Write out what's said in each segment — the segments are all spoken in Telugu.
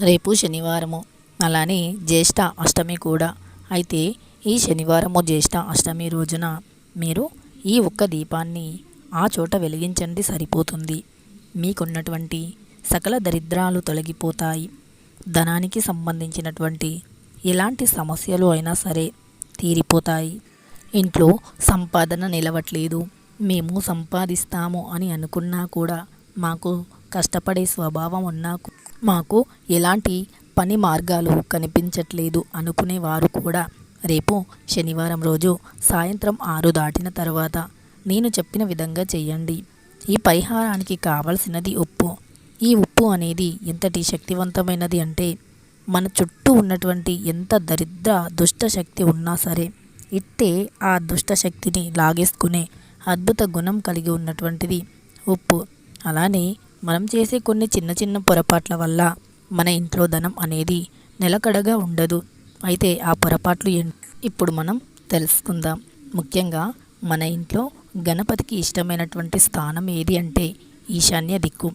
రేపు శనివారము. అలానే జ్యేష్ఠ అష్టమి కూడా. అయితే ఈ శనివారము జ్యేష్ఠ అష్టమి రోజున మీరు ఈ ఒక్క దీపాన్ని ఆ చోట వెలిగించండి సరిపోతుంది. మీకున్నటువంటి సకల దరిద్రాలు తొలగిపోతాయి. ధనానికి సంబంధించినటువంటి ఎలాంటి సమస్యలు అయినా సరే తీరిపోతాయి. ఇంట్లో సంపాదన నిలవట్లేదు. మేము సంపాదిస్తాము అని అనుకున్నా కూడా మాకు కష్టపడే స్వభావం ఉన్నా మాకు ఎలాంటి పని మార్గాలు కనిపించట్లేదు అనుకునే వారు కూడా. రేపు శనివారం రోజు సాయంత్రం ఆరు దాటిన తర్వాత నేను చెప్పిన విధంగా చేయండి. ఈ పరిహారానికి కావలసినది ఉప్పు. ఈ ఉప్పు అనేది ఎంతటి శక్తివంతమైనది అంటే మన చుట్టూ ఉన్నటువంటి ఎంత దరిద్ర దుష్ట శక్తి ఉన్నా సరే ఇట్టే ఆ దుష్ట శక్తిని లాగేసుకునే అద్భుత గుణం కలిగి ఉన్నటువంటిది ఉప్పు. అలానే మనం చేసే కొన్ని చిన్న చిన్న పొరపాట్ల వల్ల మన ఇంట్లో ధనం అనేది నిలకడగా ఉండదు. అయితే ఆ పొరపాట్లు ఇప్పుడు మనం తెలుసుకుందాం. ముఖ్యంగా మన ఇంట్లో గణపతికి ఇష్టమైనటువంటి స్థానం ఏది అంటే ఈశాన్య దిక్కు.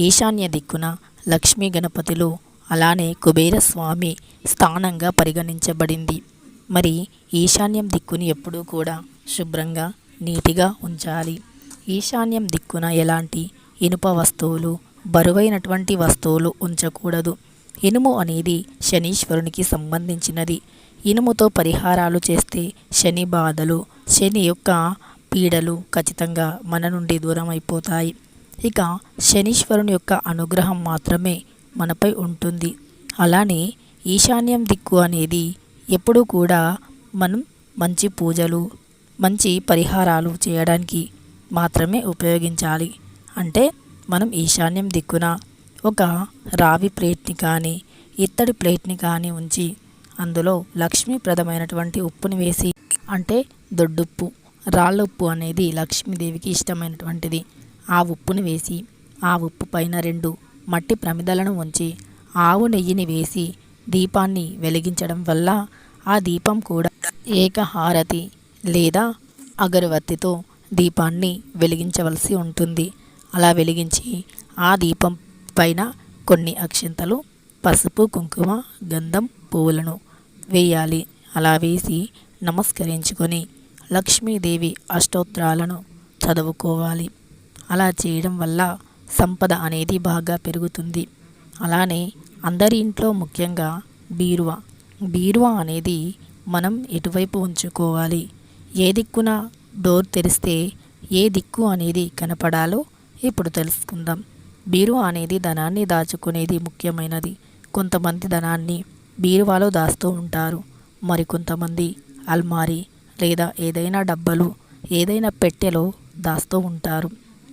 ఈశాన్య దిక్కున లక్ష్మీ గణపతిలో అలానే కుబేర స్వామి స్థానంగా పరిగణించబడింది. మరి ఈశాన్యం దిక్కుని ఎప్పుడూ కూడా శుభ్రంగా నీటిగా ఉంచాలి. ఈశాన్యం దిక్కున ఎలాంటి ఇనుప వస్తువులు బరువైనటువంటి వస్తువులు ఉంచకూడదు. ఇనుము అనేది శనీశ్వరునికి సంబంధించినది. ఇనుముతో పరిహారాలు చేస్తే శని బాధలు శని యొక్క పీడలు ఖచ్చితంగా మన నుండి దూరం అయిపోతాయి ఇక శనీశ్వరుని యొక్క అనుగ్రహం మాత్రమే మనపై ఉంటుంది. అలానే ఈశాన్యం దిక్కు అనేది ఎప్పుడూ కూడా మనం మంచి పూజలు మంచి పరిహారాలు చేయడానికి మాత్రమే ఉపయోగించాలి. అంటే మనం ఈశాన్యం దిక్కున ఒక రావి ప్లేట్ని కానీ ఇత్తడి ప్లేట్ని కానీ ఉంచి అందులో లక్ష్మీప్రదమైనటువంటి ఉప్పుని వేసి అంటే దొడ్డుప్పు రాళ్ళ ఉప్పు అనేది లక్ష్మీదేవికి ఇష్టమైనటువంటిది. ఆ ఉప్పుని వేసి ఆ ఉప్పు పైన రెండు మట్టి ప్రమిదలను ఉంచి ఆవు నెయ్యిని వేసి దీపాన్ని వెలిగించడం వల్ల ఆ దీపం కూడా ఏకహారతి లేదా అగరవత్తితో దీపాన్ని వెలిగించవలసి ఉంటుంది. అలా వెలిగించి ఆ దీపం పైన కొన్ని అక్షింతలు పసుపు కుంకుమ గంధం పువ్వులను వేయాలి. అలా వేసి నమస్కరించుకొని లక్ష్మీదేవి అష్టోత్తరాలను చదువుకోవాలి. అలా చేయడం వల్ల సంపద అనేది బాగా పెరుగుతుంది. అలానే అందరి ఇంట్లో ముఖ్యంగా బీరువా. బీరువా అనేది మనం ఎటువైపు ఉంచుకోవాలి? ఏ దిక్కున డోర్ తెరిస్తే ఏ దిక్కు అనేది కనపడాలో ఇప్పుడు తెలుసుకుందాం. బీరువా అనేది ధనాన్ని దాచుకునేది ముఖ్యమైనది. కొంతమంది ధనాన్ని బీరువాలో దాస్తూ ఉంటారు. మరికొంతమంది అల్మారీ లేదా ఏదైనా డబ్బలు ఏదైనా పెట్టెలో దాస్తూ ఉంటారు.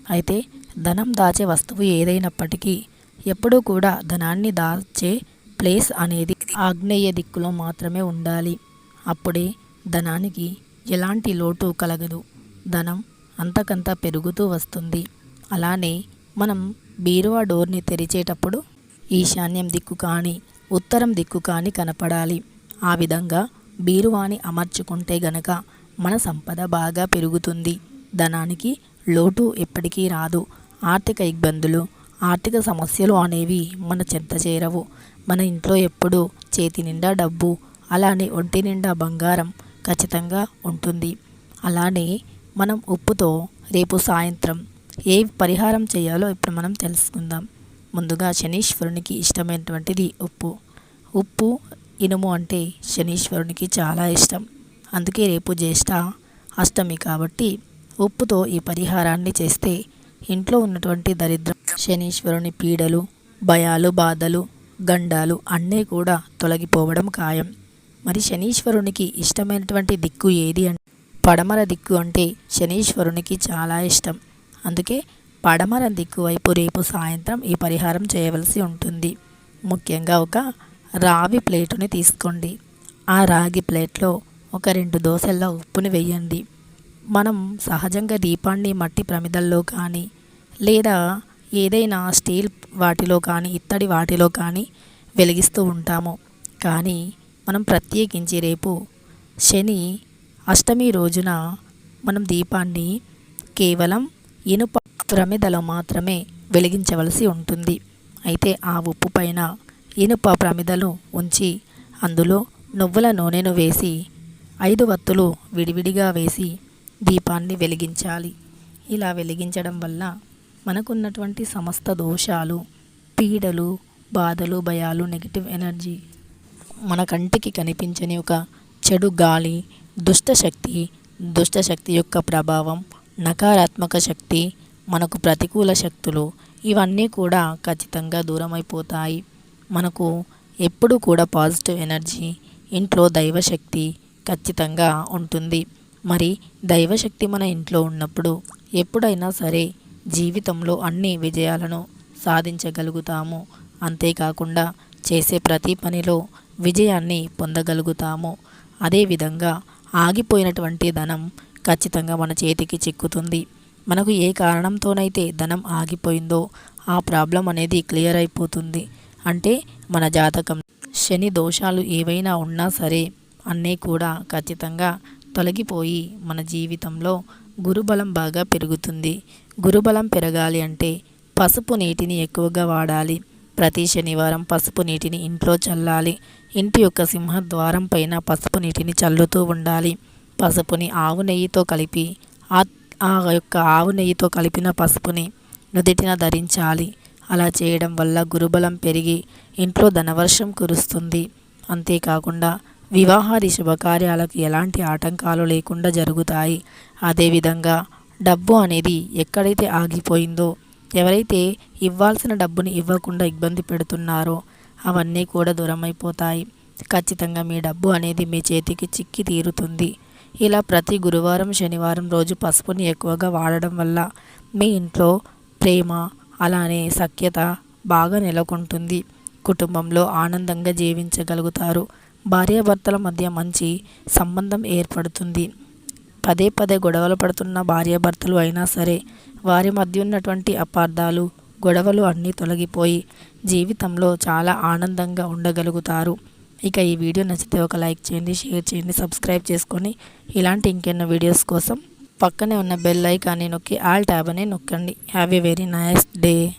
అయితే ధనం దాచే వస్తువు ఏదైనప్పటికీ ఎప్పుడూ కూడా ధనాన్ని దాచే ప్లేస్ అనేది ఆగ్నేయ దిక్కులో మాత్రమే ఉండాలి. అప్పుడే ధనానికి ఎలాంటి లోటు కలగదు. ధనం అంతకంత పెరుగుతూ వస్తుంది. అలానే మనం బీరువా డోర్ని తెరిచేటప్పుడు ఈశాన్యం దిక్కు కానీ ఉత్తరం దిక్కు కానీ కనపడాలి. ఆ విధంగా బీరువాని అమర్చుకుంటే గనక మన సంపద బాగా పెరుగుతుంది. ధనానికి లోటు ఎప్పటికీ రాదు. ఆర్థిక ఇబ్బందులు ఆర్థిక సమస్యలు అనేవి మన చెంత చేరవు. మన ఇంట్లో ఎప్పుడూ చేతి నిండా డబ్బు అలానే ఒంటి నిండా బంగారం ఖచ్చితంగా ఉంటుంది. అలానే మనం ఉప్పుతో రేపు సాయంత్రం ఏ పరిహారం చేయాలో ఇప్పుడు మనం తెలుసుకుందాం. ముందుగా శనీశ్వరునికి ఇష్టమైనటువంటిది ఉప్పు. ఉప్పు ఇనుము అంటే శనీశ్వరునికి చాలా ఇష్టం. అందుకే రేపు జ్యేష్ఠ అష్టమి కాబట్టి ఉప్పుతో ఈ పరిహారాన్ని చేస్తే ఇంట్లో ఉన్నటువంటి దరిద్రం శనీశ్వరుని పీడలు భయాలు బాధలు గండాలు అన్నీ కూడా తొలగిపోవడం ఖాయం. మరి శనీశ్వరునికి ఇష్టమైనటువంటి దిక్కు ఏది అంటే పడమర దిక్కు అంటే శనీశ్వరునికి చాలా ఇష్టం. అందుకే పడమర దిక్కు వైపు రేపు సాయంత్రం ఈ పరిహారం చేయవలసి ఉంటుంది. ముఖ్యంగా ఒక రావి ప్లేటుని తీసుకోండి. ఆ రాగి ప్లేట్లో ఒక రెండు దోశల్లో ఉప్పుని వేయండి. మనం సహజంగా దీపాన్ని మట్టి ప్రమిదల్లో కానీ లేదా ఏదైనా స్టీల్ వాటిలో కానీ ఇత్తడి వాటిలో కానీ వెలిగిస్తూ ఉంటాము. కానీ మనం ప్రత్యేకించి రేపు శని అష్టమి రోజున మనం దీపాన్ని కేవలం ఇనుప ప్రమిదలో మాత్రమే వెలిగించవలసి ఉంటుంది. అయితే ఆ ఉప్పు పైన ఇనుప ప్రమిదలు ఉంచి అందులో నువ్వుల నూనెను వేసి ఐదు వత్తులు విడివిడిగా వేసి దీపాన్ని వెలిగించాలి. ఇలా వెలిగించడం వల్ల మనకున్నటువంటి సమస్త దోషాలు పీడలు బాధలు భయాలు నెగిటివ్ ఎనర్జీ మన కంటికి కనిపించని ఒక చెడు గాలి దుష్టశక్తి దుష్టశక్తి యొక్క ప్రభావం నకారాత్మక శక్తి మనకు ప్రతికూల శక్తులు ఇవన్నీ కూడా ఖచ్చితంగా దూరమైపోతాయి. మనకు ఎప్పుడు కూడా పాజిటివ్ ఎనర్జీ ఇంట్లో దైవశక్తి ఖచ్చితంగా ఉంటుంది. మరి దైవశక్తి మన ఇంట్లో ఉన్నప్పుడు ఎప్పుడైనా సరే జీవితంలో అన్ని విజయాలను సాధించగలుగుతాము. అంతేకాకుండా చేసే ప్రతి పనిలో విజయాన్ని పొందగలుగుతాము. అదేవిధంగా ఆగిపోయినటువంటి ధనం ఖచ్చితంగా మన చేతికి చిక్కుతుంది. మనకు ఏ కారణంతోనైతే ధనం ఆగిపోయిందో ఆ ప్రాబ్లం అనేది క్లియర్ అయిపోతుంది. అంటే మన జాతకం. శని దోషాలు ఏవైనా ఉన్నా సరే అన్నీ కూడా ఖచ్చితంగా తొలగిపోయి మన జీవితంలో గురుబలం బాగా పెరుగుతుంది. గురుబలం పెరగాలి అంటే పసుపు నీటిని ఎక్కువగా వాడాలి. ప్రతి శనివారం పసుపు నీటిని ఇంట్లో చల్లాలి. ఇంటి యొక్క సింహద్వారం పైన పసుపు నీటిని చల్లుతూ ఉండాలి. పసుపుని ఆవు నెయ్యితో కలిపి ఆ యొక్క ఆవు నెయ్యితో కలిపిన పసుపుని నుదిటిన ధరించాలి. అలా చేయడం వల్ల గురుబలం పెరిగి ఇంట్లో ధనవర్షం కురుస్తుంది. అంతేకాకుండా వివాహాది శుభకార్యాలకు ఎలాంటి ఆటంకాలు లేకుండా జరుగుతాయి. అదేవిధంగా డబ్బు అనేది ఎక్కడైతే ఆగిపోయిందో ఎవరైతే ఇవ్వాల్సిన డబ్బుని ఇవ్వకుండా ఇబ్బంది పెడుతున్నారో అవన్నీ కూడా దూరమైపోతాయి. ఖచ్చితంగా మీ డబ్బు అనేది మీ చేతికి చిక్కి తీరుతుంది. ఇలా ప్రతి గురువారం శనివారం రోజు పసుపుని ఎక్కువగా వాడడం వల్ల మీ ఇంట్లో ప్రేమ అలానే సఖ్యత బాగా నెలకొంటుంది. కుటుంబంలో ఆనందంగా జీవించగలుగుతారు. భార్యాభర్తల మధ్య మంచి సంబంధం ఏర్పడుతుంది. పదే పదే గొడవలు పడుతున్న భార్యాభర్తలు అయినా సరే వారి మధ్య ఉన్నటువంటి అపార్థాలు గొడవలు అన్నీ తొలగిపోయి జీవితంలో చాలా ఆనందంగా ఉండగలుగుతారు. ఇక ఈ వీడియో నచ్చితే ఒక లైక్ చేయండి షేర్ చేయండి సబ్స్క్రైబ్ చేసుకొని ఇలాంటి ఇంకెన్నో వీడియోస్ కోసం పక్కనే ఉన్న బెల్ ఐకాన్ని నొక్కి ఆల్ ట్యాబ్ అని నొక్కండి. Have a very nice day.